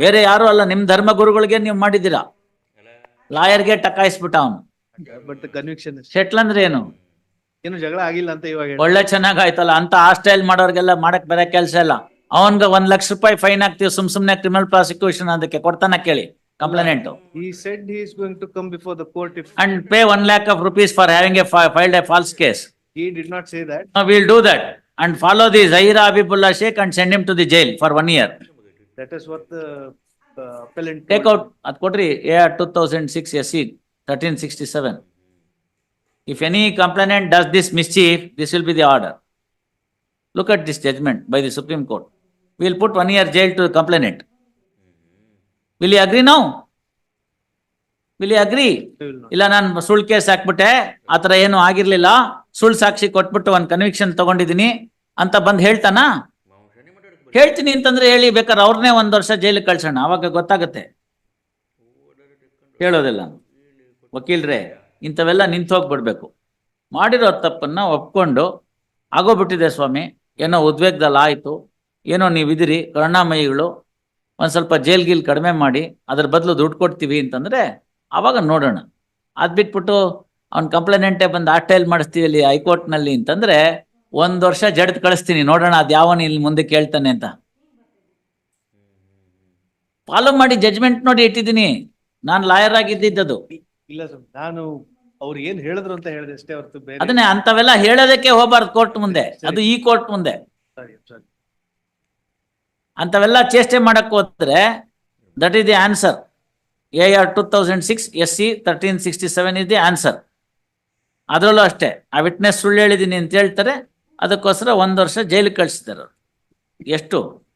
ಬೇರೆ ಯಾರು ಅಲ್ಲ ನಿಮ್ ಧರ್ಮ ಗುರುಗಳಿಗೆ ನೀವು ಮಾಡಿದ್ದೀರಾ? ಲಾಯರ್ಗೆ ಟಕಾಯಿಸ್ಬಿಟ್ಟ ಅವನು. ಬಟ್ ಕನ್ವಿಕ್ಷನ್ ಶೆಟ್ಲ್ ಅಂದ್ರೆ ಏನು? ಏನು ಜಗಳ ಆಗಿಲ್ಲ ಅಂತ ಇವಾಗ. ಒಳ್ಳೆ ಚೆನ್ನಾಗ್ ಆಯ್ತಲ್ಲ ಅಂತ ಸ್ಟೈಲ್ ಮಾಡೋರ್ಗೆಲ್ಲ ಮಾಡಕ್ ಬೇರೆ ಕೆಲಸ ಇಲ್ಲ. ಅವನ್ಗ ಒಂದ್ ಲಕ್ಷ ರೂಪಾಯಿ ಫೈನ್ ಹಾಕ್ತಿವಿ ಸುಮ್ ಸುಮ್ನೆ ಕ್ರಿಮಿನಲ್ ಪ್ರಾಸಿಕ್ಯೂಷನ್ ಅದಕ್ಕೆ ಕೊಡ್ತಾನ ಕೇಳಿ complainant before the court if and pay one lakh of rupees for having a filed a false case. Will do that and follow the Zahira Habibullah Sheikh and send him to the jail for one year That is what the uh, appellant. Take told. Out ಅದು ಕೊಡ್ರಿ A two thousand six S C thirteen sixty seven if any complainant does this mischief this will be the order look at this judgement by the Supreme Court will put one year jail to complainant will you agree now will you agree They will not. ಇಲ್ಲ ನಾನು ಸುಳ್ಳು case ಹಾಕ್ಬಿಟ್ಟೆ ಆ ಥರ ಏನು ಆಗಿರ್ಲಿಲ್ಲ. ಸುಳ್ಳು ಸಾಕ್ಷಿ ಕೊಟ್ಬಿಟ್ಟು ಒಂದ್ conviction ತಗೊಂಡಿದ್ದೀನಿ ಅಂತ ಬಂದ್ ಹೇಳ್ತಾನ? ಹೇಳ್ತೀನಿ ಅಂತಂದ್ರೆ ಹೇಳಿ, ಬೇಕಾದ್ರೆ ಅವ್ರನ್ನೇ ಒಂದ್ ವರ್ಷ ಜೈಲಿಗೆ ಕಳ್ಸೋಣ. ಅವಾಗ ಗೊತ್ತಾಗುತ್ತೆ. ಹೇಳೋದಿಲ್ಲ. ವಕೀಲ್ರೆ, ಇಂಥವೆಲ್ಲ ನಿಂತು ಹೋಗ್ಬಿಡ್ಬೇಕು. ಮಾಡಿರೋ ತಪ್ಪನ್ನ ಒಪ್ಕೊಂಡು, ಆಗೋಗ್ಬಿಟ್ಟಿದೆ ಸ್ವಾಮಿ. ಏನೋ ಉದ್ವೇಗದಲ್ಲಿ ಆಯಿತು. ಏನೋ ನೀವು ಇದಿರಿ ಕರುಣಾಮಯಿಗಳು. ಒಂದು ಸ್ವಲ್ಪ ಜೈಲ್ ಗೀಲ್ ಕಡಿಮೆ ಮಾಡಿ, ಅದ್ರ ಬದಲು ದುಡ್ಡು ಕೊಡ್ತೀವಿ ಅಂತಂದ್ರೆ ಆವಾಗ ನೋಡೋಣ. ಅದು ಬಿಟ್ಬಿಟ್ಟು ಅವ್ನು ಕಂಪ್ಲೇನೆಂಟೇ ಬಂದು ಆಟೈಲ್ ಮಾಡಿಸ್ತೀವಿ ಅಲ್ಲಿ ಹೈಕೋರ್ಟ್ನಲ್ಲಿ ಅಂತಂದ್ರೆ ಒಂದ್ ವರ್ಷ ಜಡ್ದ್ ಕಳಿಸ್ತೀನಿ. ನೋಡೋಣ ಅದ್ ಯಾವನ್ ಇಲ್ಲಿ ಮುಂದೆ ಕೇಳ್ತಾನೆ ಅಂತ. ಫಾಲೋ ಮಾಡಿ ಜಜ್ಮೆಂಟ್ ನೋಡಿ ಇಟ್ಟಿದ್ದೀನಿ. ನಾನು ಲಾಯರ್ ಆಗಿದ್ದಿದ್ದದು. ಇಲ್ಲ ಸರ್ ನಾನು ಅವ್ರು ಏನ್ ಹೇಳಿದ್ರು ಅಂತ ಹೇಳಿದೆ ಅಷ್ಟೇ ಹೊರತು ಬೇರೆ ಅದನ್ನೇ ಅಂತವೆಲ್ಲ ಹೇಳೋದಕ್ಕೆ ಹೋಗ್ಬಾರ್ದು ಕೋರ್ಟ್ ಮುಂದೆ. ಅದು ಈ ಕೋರ್ಟ್ ಮುಂದೆ. ಸರಿ ಸರಿ. ಅಂತವೆಲ್ಲ ಚೇಷ್ಟೆ ಮಾಡಕ್ ಹೋದ್ರೆ that is the answer A R two thousand six S C thirteen sixty seven is the answer ಅದರಲ್ಲೂ ಅಷ್ಟೇ. ಆ ವಿಟ್ನೆಸ್ ಸುಳ್ಳು ಹೇಳಿದ್ದೀನಿ ಅಂತ ಹೇಳ್ತಾರೆ. ಅದಕ್ಕೋಸ್ಕರ ಒಂದು ವರ್ಷ ಜೈಲಿಗೆ ಕಳಿಸಿದ್ದಾರೆ ಅವ್ರು. ಎಷ್ಟು?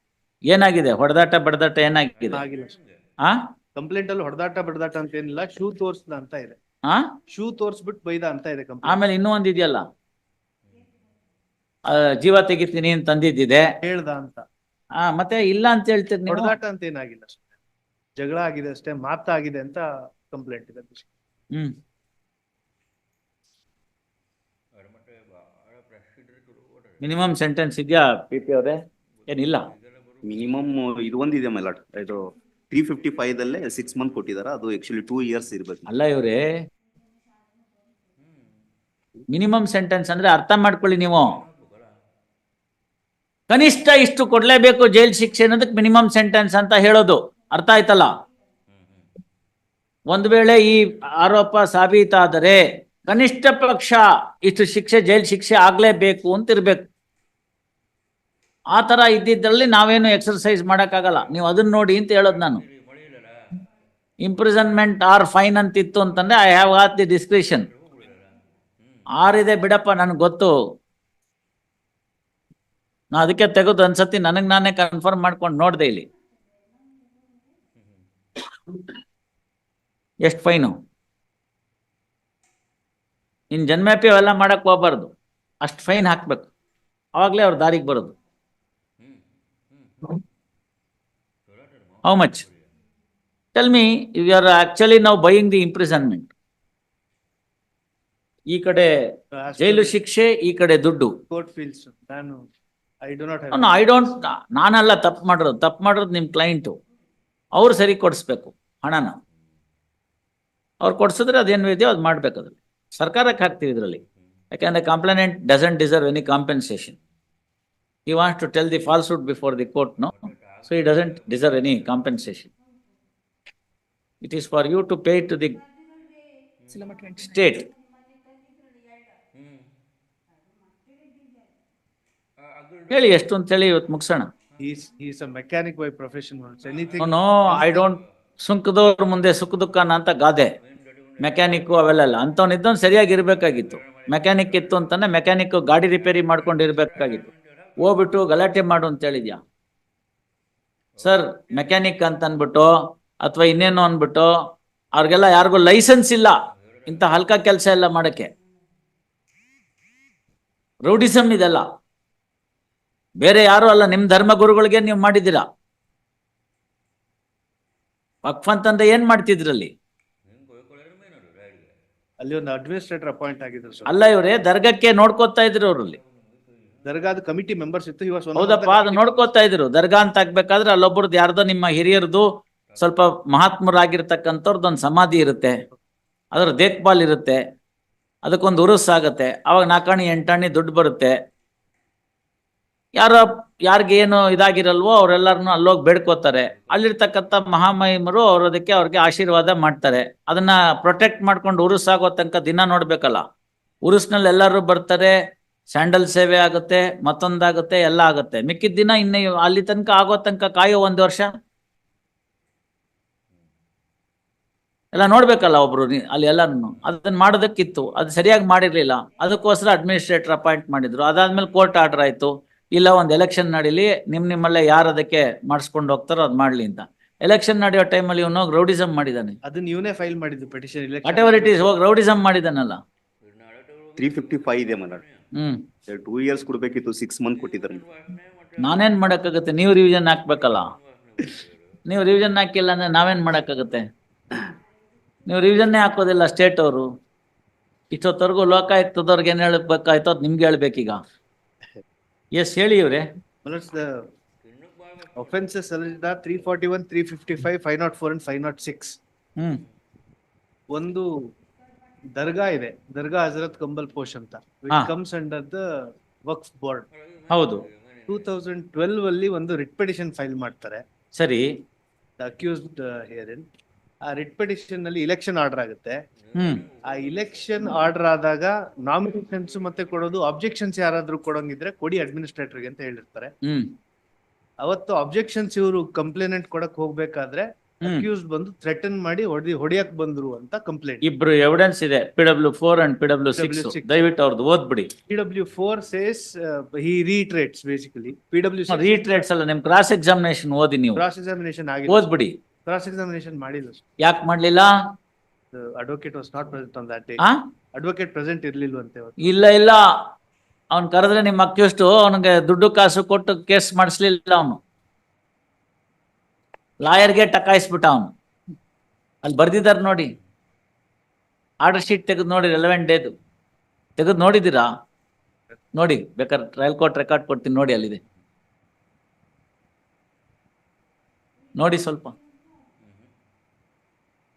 ಏನಾಗಿದೆ? ಹೊಡೆದಾಟ ಬಡದಾಟ ಏನಾಗಿದೆ? ಆಗಿಲ್ಲ ಆ? ಕಂಪ್ಲೇಂಟ್ ಅಲ್ಲಿ ಹೊಡೆದಾಟ ಬಡದಾಟ ಅಂತ ಏನಿಲ್ಲ ಶೂ ತೋರಿಸ್ದ ಅಂತ ಇದೆ. ಆ? ಶೂ ತೋರಿಸ್ಬಿಟ್ಟು ಬೈದ ಅಂತ ಇದೆ ಕಂಪ್ಲೇಂಟ್. ಆಮೇಲೆ ಇನ್ನೂ ಒಂದ್ ಇದೆಯಲ್ಲ? ಆ, ಜೀವ ತೆಗಿತೀನಿ ಅಂತ ಅಂದಿದ್ದಿದೆ. ಹೇಳ್ದ ಅಂತ. ಆ ಮತ್ತೆ ಇಲ್ಲ ಅಂತ ಹೇಳ್ತೀರಿ ನೀವು? ಹೊಡೆದಾಟ ಅಂತ ಏನಾಗಿಲ್ಲ ಅಷ್ಟೇ. ಜಗಳ ಆಗಿದೆ ಅಷ್ಟೇ ಮಾತಾಗಿದೆ ಅಂತ ಕಂಪ್ಲೇಂಟ್ ಇದೆ. ಹ್ಮ್. ಮಿನಿಮಮ್ ಸೆಂಟೆನ್ಸ್ ಇದೆಯಾ ಪಿ ಪಿ ಅವರೇ? ಏನಿಲ್ಲ. ಮಿನಿಮಮ್ ಇದು ಒಂದಿದೆ ಮೇಲೆ ಇದು ತ್ರೀ ಫಿಫ್ಟಿ ಫೈವ್ ದಲ್ಲೇ ಸಿಕ್ಸ್ ಮಂತ್ ಕೊಟ್ಟಿದ್ದಾರೆ ಅದು ಆಕ್ಚುಲಿ ಟೂ ಇಯರ್ಸ್ ಇರ್ಬೇಕು. ಅಲ್ಲ ಇವರೇ. ಮಿನಿಮಮ್ ಸೆಂಟೆನ್ಸ್ ಅಂದ್ರೆ ಅರ್ಥ ಮಾಡ್ಕೊಳ್ಳಿ ನೀವು. ಕನಿಷ್ಠ ಇಷ್ಟು ಕೊಡ್ಲೇಬೇಕು ಜೈಲ್ ಶಿಕ್ಷೆ ಅನ್ನೋದಕ್ಕೆ ಮಿನಿಮಮ್ ಸೆಂಟೆನ್ಸ್ ಅಂತ ಹೇಳೋದು. ಅರ್ಥ ಆಯ್ತಲ್ಲ? ಒಂದ್ ವೇಳೆ ಈ ಆರೋಪ ಸಾಬೀತಾದರೆ ಕನಿಷ್ಠ ಪಕ್ಷ ಇಷ್ಟು ಶಿಕ್ಷೆ, ಜೈಲ್ ಶಿಕ್ಷೆ ಆಗ್ಲೇಬೇಕು ಅಂತ ಇರ್ಬೇಕು ಆ ತರ ಇದ್ದಿದ್ರಲ್ಲಿ ನಾವೇನು ಎಕ್ಸರ್ಸೈಸ್ ಮಾಡೋಕ್ಕಾಗಲ್ಲ. ನೀವು ಅದನ್ನ ನೋಡಿ ಅಂತ ಹೇಳೋದು ನಾನು. ಇಂಪ್ರಿಸನ್ಮೆಂಟ್ ಆರ್ ಫೈನ್ ಅಂತ ಇತ್ತು ಅಂತಂದ್ರೆ I have hath the discretion ಆರಿದೆ ಬಿಡಪ್ಪ, ನನಗೆ ಗೊತ್ತು. ನಾ ಅದಕ್ಕೆ ತೆಗೆದು ಅನ್ಸತಿ, ನನಗೆ ನಾನೇ ಕನ್ಫರ್ಮ್ ಮಾಡ್ಕೊಂಡು ನೋಡ್ದೆ ಇಲ್ಲಿ. ಎಷ್ಟು ಫೈನು ಇನ್ ಜನ್ಮ್ಯಾಪಿ ಅವೆಲ್ಲ ಮಾಡಕ್ ಹೋಗ್ಬಾರ್ದು. ಅಷ್ಟು ಫೈನ್ ಹಾಕ್ಬೇಕು. ಅವಾಗ್ಲೇ ಅವ್ರ ದಾರಿಗೆ ಬರೋದು. How much tell me you are actually ನಾವು ಬೈಯಿಂಗ್ ದಿ ಇಂಪ್ರಿಸನ್ಮೆಂಟ್ ಈ ಕಡೆ ಜೈಲು ಶಿಕ್ಷೆ ಈ ಕಡೆ ದುಡ್ಡು. ಕೋರ್ಟ್ ಫೀಲ್ಸ್ ನಾನು I do not I don't ನಾನಲ್ಲ ತಪ್ಪು ಮಾಡಿರೋದು. ತಪ್ಪು ಮಾಡಿರೋದು ನಿಮ್ ಕ್ಲೈಂಟು ಅವ್ರು ಸರಿ ಕೊಡಿಸ್ಬೇಕು ಹಣನ. ಅವ್ರು ಕೊಡ್ಸಿದ್ರೆ ಅದೇನು ಇದೆಯೋ ಅದು ಮಾಡ್ಬೇಕು ಅದ್ರಲ್ಲಿ. ಸರ್ಕಾರಕ್ಕೆ ಹಾಕ್ತೀವಿ ಇದರಲ್ಲಿ. ಯಾಕಂದ್ರೆ complainant doesn't deserve any compensation he wants to tell the falsehood before the court no so he doesn't deserve any compensation it is for you to pay to the state ಹೇಳಿ ಎಷ್ಟು ಅಂತ ಹೇಳಿ ಇವತ್ತು ಮುಗಿಸೋಣ mechanic bye. Anything. No I don't ಸುಂಕದವ್ರ ಮುಂದೆ ಸುಖ ದುಃಖನ ಅಂತ ಗಾದೆ. ಮೆಕ್ಯಾನಿಕ್ ಅವೆಲ್ಲ ಅಂಥವ್ನು ಇದ್ದವ್ನು ಸರಿಯಾಗಿ ಇರ್ಬೇಕಾಗಿತ್ತು. ಮೆಕ್ಯಾನಿಕ್ ಇತ್ತು ಅಂತಾನೆ ಮೆಕ್ಯಾನಿಕ್ ಗಾಡಿ ರಿಪೇರಿ ಮಾಡ್ಕೊಂಡು ಇರ್ಬೇಕಾಗಿತ್ತು. ಹೋಗ್ಬಿಟ್ಟು ಗಲಾಟೆ ಮಾಡು ಅಂತ ಹೇಳಿದ್ಯಾ? ಸರ್ ಮೆಕ್ಯಾನಿಕ್ ಅಂತ ಅನ್ಬಿಟ್ಟು ಅಥವಾ ಇನ್ನೇನು ಅನ್ಬಿಟ್ಟು ಅವ್ರಿಗೆಲ್ಲ ಯಾರಿಗೂ ಲೈಸೆನ್ಸ್ ಇಲ್ಲ. ಇಂಥ ಹಲ್ಕ ಕೆಲಸ ಎಲ್ಲ ಮಾಡಕ್ಕೆ. ರೌಡಿಸಮ್ ಇದೆಲ್ಲ. ಬೇರೆ ಯಾರು ಅಲ್ಲ ನಿಮ್ಮ ಧರ್ಮ ಗುರುಗಳಿಗೆ ನೀವು ಮಾಡಿದ್ದೀರಾ? ವಕ್ಫ್ ಅಂತಂದ್ರೆ ಏನ್ ಮಾಡ್ತಿದ್ರಲ್ಲಿ? ಅಲ್ಲಿ ಒಂದು ಅಡ್ಮಿನಿಸ್ಟ್ರೇಟರ್ ಅಪಾಯಿಂಟ್ ಆಗಿದ್ರು ಸರ್. ಅಲ್ಲ ಇವ್ರೆ ದರ್ಗಕ್ಕೆ ನೋಡ್ಕೋತಾ ಇದ್ರು ಅವರಲ್ಲಿ. ದರ್ಗಾದ ಕಮಿಟಿ ಮೆಂಬರ್ಸ್ ಇತ್ತು ಇವಾಗ ಹೌದಪ್ಪ ಅದು ನೋಡ್ಕೋತಾ ಇದ್ರು. ದರ್ಗಾ ಅಂತ ಆಗ್ಬೇಕಾದ್ರೆ ಅಲ್ಲೊಬ್ರದ್ದು ಯಾರ್ದೋ ನಿಮ್ಮ ಹಿರಿಯರದು ಸ್ವಲ್ಪ ಮಹಾತ್ಮರಾಗಿರ್ತಕ್ಕಂಥವ್ರದ್ದು ಒಂದು ಸಮಾಧಿ ಇರುತ್ತೆ. ಅದ್ರ ದೇಖ್ಭಾಲ್ ಇರುತ್ತೆ. ಅದಕ್ಕೊಂದು ಉರುಸ್ ಆಗುತ್ತೆ. ಅವಾಗ ನಾಲ್ಕಾಣಿ ಎಂಟಾಣಿ ದುಡ್ಡು ಬರುತ್ತೆ. ಯಾರೋ, ಯಾರಿಗೆ ಏನು ಇದಾಗಿರಲ್ವೋ ಅವರೆಲ್ಲರನ್ನು ಅಲ್ಲೋಗಿ ಬೇಡ್ಕೋತಾರೆ. ಅಲ್ಲಿರ್ತಕ್ಕಂಥ ಮಹಾಮಹಿಮರು ಅವ್ರ ಅದಕ್ಕೆ ಅವ್ರಿಗೆ ಆಶೀರ್ವಾದ ಮಾಡ್ತಾರೆ. ಅದನ್ನ ಪ್ರೊಟೆಕ್ಟ್ ಮಾಡ್ಕೊಂಡು ಉರುಸ್ ಆಗೋ ತನಕ ದಿನ ನೋಡ್ಬೇಕಲ್ಲ. ಉರುಸ್ನಲ್ಲಿ ಎಲ್ಲರೂ ಬರ್ತಾರೆ, ಸ್ಯಾಂಡಲ್ ಸೇವೆ ಆಗುತ್ತೆ, ಮತ್ತೊಂದಾಗುತ್ತೆ, ಎಲ್ಲ ಆಗುತ್ತೆ. ಮಿಕ್ಕಿದ ದಿನ ಇನ್ನು ಅಲ್ಲಿ ತನಕ ಆಗೋ ತನಕ ಕಾಯೋ ಒಂದು ವರ್ಷ? ಎಲ್ಲ ನೋಡ್ಬೇಕಲ್ಲ ಒಬ್ರು ಅಲ್ಲಿ ಎಲ್ಲರನ್ನು. ಅದನ್ನ ಮಾಡೋದಕ್ಕಿತ್ತು. ಅದು ಸರಿಯಾಗಿ ಮಾಡಿರ್ಲಿಲ್ಲ. ಅದಕ್ಕೋಸ್ಕರ ಅಡ್ಮಿನಿಸ್ಟ್ರೇಟರ್ ಅಪಾಯಿಂಟ್ ಮಾಡಿದ್ರು. ಅದಾದ್ಮೇಲೆ ಕೋರ್ಟ್ ಆರ್ಡರ್ ಆಯ್ತು. ಇಲ್ಲ ಒಂದು ಎಲೆಕ್ಷನ್ ನಡೀಲಿ ನಿಮ್ ನಿಮ್ಮಲ್ಲೇ ಯಾರು ಅದಕ್ಕೆ ಮಾಡಿಸ್ಕೊಂಡು ಹೋಗ್ತಾರೋ ಅದ್ ಮಾಡ್ಲಿ ಅಂತ. ಎಲೆಕ್ಷನ್ ನಡೆಯೋ ಟೈಮಲ್ಲಿ ಇವನು ರೌಡಿಸಮ್ ಮಾಡಿದಾನೆ. ಅದನ್ನ ಇವನೇ ಫೈಲ್ ಮಾಡಿದ್ದು petition whatever it is ಹೋಗಿ ರೌಡಿಸಮ್ ಮಾಡಿದಾನಲ್ಲ. ತ್ರೀ ಫಿಫ್ಟಿ ಫೈವ್ ಇದೆ ಮನ ಹ್ಮ್. ಟೂ ಇಯರ್ಸ್ ಕೊಡ್ಬೇಕಿತ್ತು ಸಿಕ್ಸ್ ಮಂತ್ ಕೊಟ್ಟಿದ್ದಾರೆ ನಾನೇನ್ ಮಾಡಕ್ಕಾಗತ್ತೆ? ನೀವು ರಿವಿಷನ್ ಹಾಕ್ಬೇಕಲ್ಲ. ನೀವು ರಿವಿಷನ್ ಹಾಕಿಲ್ಲ ಅಂದ್ರೆ ನಾವೇನ್ ಮಾಡಕ್ಕಾಗತ್ತೆ? ನೀವು ರಿವಿಷನ್ನೇ ಹಾಕೋದಿಲ್ಲ ಸ್ಟೇಟ್ ಅವರು. ಇಷ್ಟೊತ್ತವರೆಗೂ ಲೋಕಾಯುಕ್ತದವ್ರಿಗೆ ಏನ್ ಹೇಳ್ಬೇಕಾಯ್ತೋ ಅದ್ ನಿಮ್ಗೆ ಹೇಳ್ಬೇಕೀಗ. ಎಸ್ ಹೇಳಿ ಇವ್ರೆ. Offences alleged are fifty five five nought four and five nought six hmm. ಒಂದು ದರ್ಗಾ ಇದೆ. ದರ್ಗಾ ಹಜರತ್ ಕಂಬಲ್ ಪೋಷ್ ಅಂತ. ಹಾ. Comes under the Waqf board. ಹೌದು. ಟೂ ತೌಸಂಡ್ ಟ್ವೆಲ್ವ್ ಅಲ್ಲಿ ಒಂದು ರಿಟ್ ಪಿಟಿಷನ್ ಫೈಲ್ ಮಾಡ್ತಾರೆ. ಸರಿ. ಅಕ್ಯೂಸ್ಡ್ ಹಿಯರಿನ್ ಆ ರಿಟ್ ಪಿಟಿಷನ್ ಅಲ್ಲಿ ಇಲೆಕ್ಷನ್ ಆರ್ಡರ್ ಆಗುತ್ತೆ ಆ ಇಲೆಕ್ಷನ್ ಆರ್ಡರ್ ಆದಾಗ ನಾಮಿನೇಷನ್ಸ್ ಮತ್ತೆ ಕೊಡೋದು ಅಬ್ಜೆಕ್ಷನ್ಸ್ ಯಾರಾದ್ರೂ ಕೊಡೋಂಗಿದ್ರೆ ಕೊಡಿ ಅಡ್ಮಿನಿಸ್ಟ್ರೇಟರ್ಗೆ ಅಂತ ಹೇಳಿರ್ತಾರೆ. ಅವತ್ತು ಅಬ್ಜೆಕ್ಷನ್ಸ್ ಇವರು ಕಂಪ್ಲೇನೆಂಟ್ ಕೊಡಕ್ ಹೋಗ್ಬೇಕಾದ್ರೆ ಅಕ್ಯೂಸ್ ಬಂದು ಥ್ರೆಟನ್ ಮಾಡಿ ಹೊಡಿ ಹೊಡಿಯಕ್ ಬಂದ್ರು ಅಂತ ಕಂಪ್ಲೇಂಟ್ ಇಬ್ರು ಎವಿಡೆನ್ಸ್ ಇದೆ P W four and P W six PW6. ದಯವಿಟ್ಟು ಅವ್ರದ್ದು ಓದ್ಬಿಡಿ. P W four says he reiterates basically P W reiterates ಅಲ್ಲ ನಿಮ್ ಕ್ರಾಸ್ ಎಕ್ಸಾಮಿನೇಷನ್ ಓದಿ ನೀವು. ಕ್ರಾಸ್ ಎಕ್ಸಾಮಿನೇಷನ್ ಆಗಿ ಓದ್ಬಿಡಿ. ಕ್ರಾಸ್ ಎಕ್ಸಾಮಿನೇಷನ್ ಮಾಡಿಲ್ಲ ಯಾಕೆ ಮಾಡ್ಲಿಲ್ಲ? Advocate was not present on that day ಆ? ಅಡ್ವೊಕೇಟ್ ಪ್ರೆಸೆಂಟ್ ಇರ್ಲಿಲ್ವಂತೆ ಅವತ್ತು? ಇಲ್ಲ ಇಲ್ಲ. ಅವ್ನ್ ಕರೆದ್ರೆ ನಿಮ್ಮ ಅಕ್ಯೂಸ್ಟು ಅವನಿಗೆ ದುಡ್ಡು ಕಾಸು ಕೊಟ್ಟು ಕೇಸ್ ಮಾಡಿಸ್ಲಿಲ್ಲ ಅವನು. ಲಾಯರ್ಗೆ ಟಕಾಯಿಸ್ಬಿಟ್ಟ ಅವನು. ಅಲ್ಲಿ ಬರ್ದಿದ್ದಾರೆ ನೋಡಿ. ಆರ್ಡರ್ ಶೀಟ್ ತೆಗೆದು ನೋಡಿ ರೆಲೆವೆಂಟ್ ಡೇದು ತೆಗೆದು ನೋಡಿದ್ದೀರಾ? ನೋಡಿ ಬೇಕಾದ್ರೆ ಟ್ರಯಲ್ ಕೋರ್ಟ್ ರೆಕಾರ್ಡ್ ಕೊಡ್ತೀನಿ ನೋಡಿ ಅಲ್ಲಿದೆ. ನೋಡಿ ಸ್ವಲ್ಪ.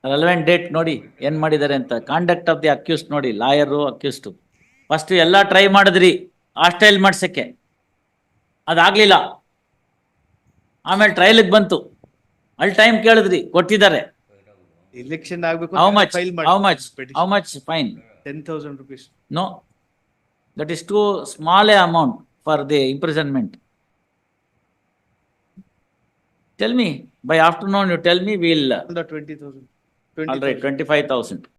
ರೆಲೆವೆಂಟ್ ಡೇಟ್ ನೋಡಿ ಏನ್ ಮಾಡಿದ್ದಾರೆ ಅಂತ. ಕಾಂಡಕ್ಟ್ ಆಫ್ ದಿ ಅಕ್ಯೂಸ್ಟ್ ನೋಡಿ ಲಾಯರು ಅಕ್ಯೂಸ್ಟು ಫಸ್ಟ್ ಎಲ್ಲ ಟ್ರೈ ಮಾಡಿದ್ರಿ ಹಾಸ್ಟೈಲ್ ಮಾಡ್ಸಕ್ಕೆ. ಅದಾಗ್ಲಿಲ್ಲ. ಆಮೇಲೆ ಟ್ರಯಲ್ಗೆ ಬಂತು. ಅಲ್ಲಿ ಟೈಮ್ ಕೇಳಿದ್ರಿ ಕೊಟ್ಟಿದ್ದಾರೆ. ಇಲೆಕ್ಷನ್ ಆಗ್ಬೇಕು how much how much how much fine ten thousand rupees no that is too small a amount for the imprisonment tell me by afternoon you tell me will twenty thousand all right twenty five thousand